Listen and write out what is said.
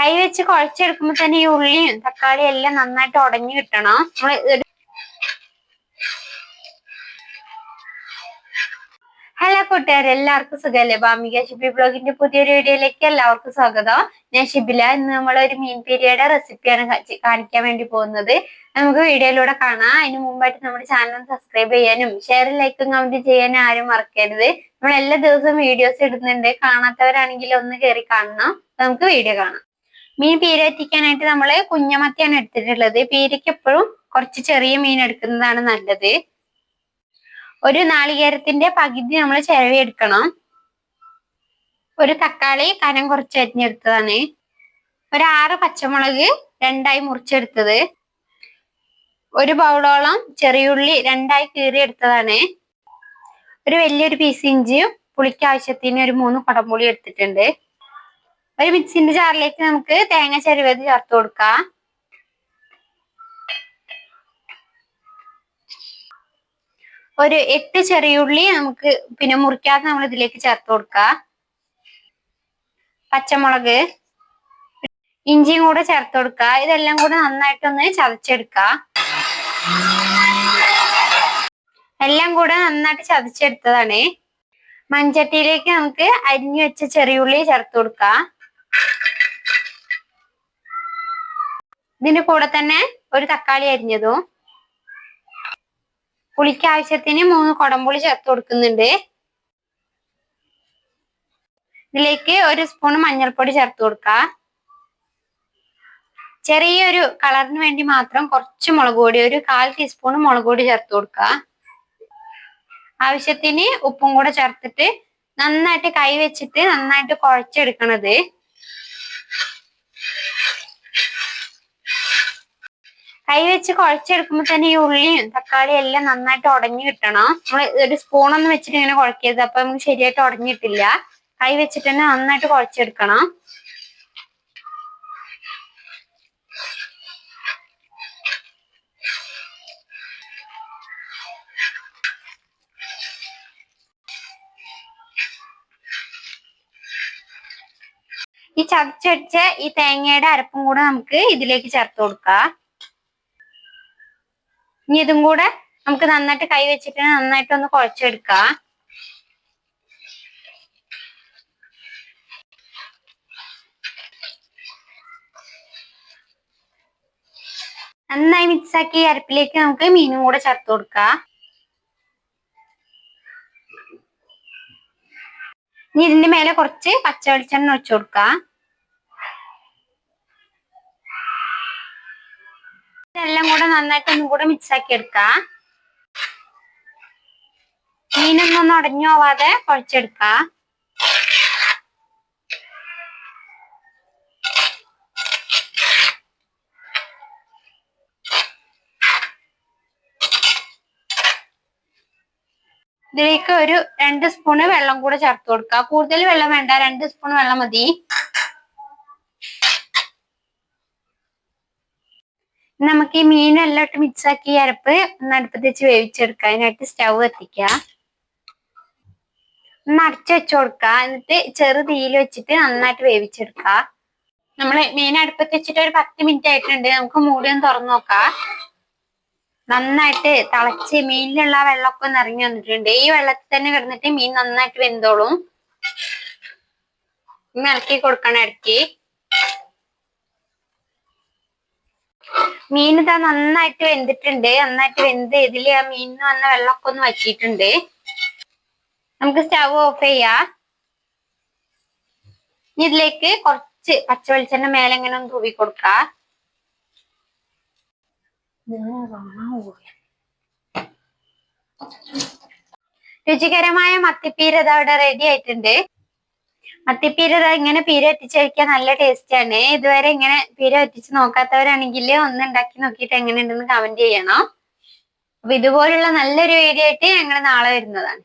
കൈ വെച്ച് കുഴച്ചെടുക്കുമ്പോ തന്നെ ഈ ഉള്ളിയും തക്കാളിയും എല്ലാം നന്നായിട്ട് ഉടഞ്ഞു കിട്ടണം. നമ്മൾ ഹലോ കൂട്ടുകാർ എല്ലാവർക്കും സുഖമല്ലേ ബാമിക ഷിബി ബ്ലോഗിന്റെ പുതിയൊരു വീഡിയോയിലേക്ക് എല്ലാവർക്കും സ്വാഗതം. ഞാൻ ഷിബില. ഇന്ന് നമ്മൾ ഒരു മീൻ പിരിയുടെ റെസിപ്പിയാണ് കാണിക്കാൻ വേണ്ടി പോകുന്നത്. നമുക്ക് വീഡിയോയിലൂടെ കാണാം. അതിന് മുമ്പായിട്ട് നമ്മുടെ ചാനൽ സബ്സ്ക്രൈബ് ചെയ്യാനും ഷെയർ ലൈക്കും കമന്റ് ചെയ്യാനും ആരും മറക്കരുത്. നമ്മൾ എല്ലാ ദിവസവും വീഡിയോസ് ഇടുന്നുണ്ട്. കാണാത്തവരാണെങ്കിൽ ഒന്ന് കയറി കാണണം. നമുക്ക് വീഡിയോ കാണാം. മീൻ പീര എത്തിക്കാനായിട്ട് നമ്മൾ കുഞ്ഞമത്തിയാണ് എടുത്തിട്ടുള്ളത്. പീരയ്ക്ക് എപ്പോഴും കുറച്ച് ചെറിയ മീൻ എടുക്കുന്നതാണ് നല്ലത്. ഒരു നാളികേരത്തിന്റെ പകുതി നമ്മൾ ചിരവി എടുക്കണം ഒരു തക്കാളി കനം കുറച്ച് അരിഞ്ഞെടുത്തതാണ്. ഒരു ആറ് പച്ചമുളക് രണ്ടായി മുറിച്ചെടുത്തത്. ഒരു ബൗളോളം ചെറിയുള്ളി രണ്ടായി കീറിയെടുത്തതാണ്. ഒരു വലിയൊരു പീസ് ഇഞ്ചിയും പുളിക്ക് ആവശ്യത്തിന് ഒരു മൂന്ന് കുടംപുളി എടുത്തിട്ടുണ്ട്. ഒരു മിക്സിന്റെ ജാറിലേക്ക് നമുക്ക് തേങ്ങ ചെരുവത് ചേർത്ത് കൊടുക്കാം. ഒരു എട്ട് ചെറിയുള്ളി നമുക്ക് പിന്നെ മുറിക്കാതെ നമ്മൾ ഇതിലേക്ക് ചേർത്ത് കൊടുക്കാം. പച്ചമുളക് ഇഞ്ചിയും കൂടെ ചേർത്ത് കൊടുക്കുക ഇതെല്ലാം കൂടെ നന്നായിട്ടൊന്ന് ചതച്ചെടുക്കുക എല്ലാം കൂടെ നന്നായിട്ട് ചതച്ചെടുത്തതാണ്. മൺചട്ടിയിലേക്ക് നമുക്ക് അരിഞ്ഞു വെച്ച ചെറിയുള്ളി ചേർത്ത് കൊടുക്കാം. ഇതിന്റെ കൂടെ തന്നെ ഒരു തക്കാളി അരിഞ്ഞതും പുളിക്ക് ആവശ്യത്തിന് മൂന്ന് കുടംപുളി ചേർത്ത് കൊടുക്കുന്നുണ്ട്. ഇതിലേക്ക് ഒരു സ്പൂൺ മഞ്ഞൾപ്പൊടി ചേർത്ത് കൊടുക്കാം. ചെറിയൊരു കളറിന് വേണ്ടി മാത്രം കുറച്ച് മുളക് പൊടി ഒരു കാൽ ടീസ്പൂൺ മുളക് പൊടി ചേർത്ത് കൊടുക്കുക ആവശ്യത്തിന് ഉപ്പും കൂടെ ചേർത്തിട്ട് നന്നായിട്ട് കൈ വെച്ചിട്ട് നന്നായിട്ട് കുഴച്ചെടുക്കണത്. കൈ വെച്ച് കുഴച്ചെടുക്കുമ്പോ തന്നെ ഈ ഉള്ളിയും തക്കാളിയും എല്ലാം നന്നായിട്ട് ഉടഞ്ഞു കിട്ടണം. നമ്മൾ ഒരു സ്പൂണൊന്നും വെച്ചിട്ട് ഇങ്ങനെ കുഴക്കരുത്. അപ്പൊ നമുക്ക് ശരിയായിട്ട് ഉടഞ്ഞിട്ടില്ല. കൈ വെച്ചിട്ട് തന്നെ നന്നായിട്ട് കുഴച്ചെടുക്കണം. ഈ ചതച്ചടിച്ച ഈ തേങ്ങയുടെ അരപ്പും കൂടെ നമുക്ക് ഇതിലേക്ക് ചേർത്ത് കൊടുക്കാം. ഇനി ഇതും കൂടെ നമുക്ക് നന്നായിട്ട് കൈ വെച്ചിട്ട് നന്നായിട്ട് ഒന്ന് കുഴച്ചെടുക്ക. നന്നായി മിക്സ് ആക്കി അരപ്പിലേക്ക് നമുക്ക് മീനും കൂടെ ചേർത്ത് കൊടുക്കാം. ഇനി ഇതിന്റെ മേലെ കുറച്ച് പച്ച വെളിച്ചെണ്ണ ഒഴിച്ചു കൊടുക്കാം. ഇതെല്ലാം കൂടെ നന്നായിട്ട് ഒന്നും കൂടെ മിക്സ് ആക്കി എടുക്കാം. മീനൊന്നും ഉടഞ്ഞു പോവാതെ കുഴച്ചെടുക്കാം. ഇതിലേക്ക് ഒരു രണ്ട് സ്പൂണ് വെള്ളം കൂടെ ചേർത്ത് കൊടുക്കുക കൂടുതൽ വെള്ളം വേണ്ട രണ്ട് സ്പൂൺ വെള്ളം മതി. നമുക്ക് ഈ മീനെല്ലാം ഇട്ട് മിക്സ് ആക്കി അരപ്പ് ഒന്ന് അടുപ്പത്ത് വെച്ച് വേവിച്ചെടുക്കുക അതിനായിട്ട് സ്റ്റൗ എത്തിക്കുക അടച്ചു വെച്ച് കൊടുക്കുക. എന്നിട്ട് ചെറു തീയിൽ വെച്ചിട്ട് നന്നായിട്ട് വേവിച്ചെടുക്കുക. നമ്മൾ മീൻ അടുപ്പത്ത് വെച്ചിട്ട് ഒരു പത്ത് മിനിറ്റ് ആയിട്ടുണ്ട്. നമുക്ക് മൂടി ഒന്ന് തുറന്നു നോക്കാം. നന്നായിട്ട് തിളച്ച് മീനിലുള്ള വെള്ളമൊക്കെ ഇറങ്ങി വന്നിട്ടുണ്ട്. ഈ വെള്ളത്തിൽ തന്നെ കിടന്നിട്ട് മീൻ നന്നായിട്ട് വെന്തോളും. ഇളക്കി കൊടുക്കണം ഇടയ്ക്ക്. മീൻ ഇതാ നന്നായിട്ട് വെന്തിട്ടുണ്ട്. നന്നായിട്ട് വെന്ത് ഇതിൽ ആ മീനിന് വന്ന വെള്ളമൊക്കെ ഒന്ന് വറ്റിയിട്ടുണ്ട്. നമുക്ക് സ്റ്റവ് ഓഫ് ചെയ്യാ. ഇതിലേക്ക് കുറച്ച് പച്ച വെളിച്ചെണ്ണ മേലെ ഇങ്ങനെ ഒന്ന് തൂവി കൊടുക്ക. രുചികരമായ മത്തിപ്പീരതവിടെ റെഡി ആയിട്ടുണ്ട്. മത്തിപ്പീര ഇങ്ങനെ പീര ഒറ്റിച്ച് കഴിക്കാൻ നല്ല ടേസ്റ്റ് ആണ്. ഇതുവരെ ഇങ്ങനെ പീര ഒറ്റിച്ച് നോക്കാത്തവരാണെങ്കിൽ ഒന്ന് ഉണ്ടാക്കി നോക്കിയിട്ട് എങ്ങനെയുണ്ടെന്ന് കമന്റ് ചെയ്യണം. അപ്പൊ ഇതുപോലുള്ള നല്ലൊരു വീഡിയോ ആയിട്ട് ഞങ്ങൾ നാളെ വരുന്നതാണ്.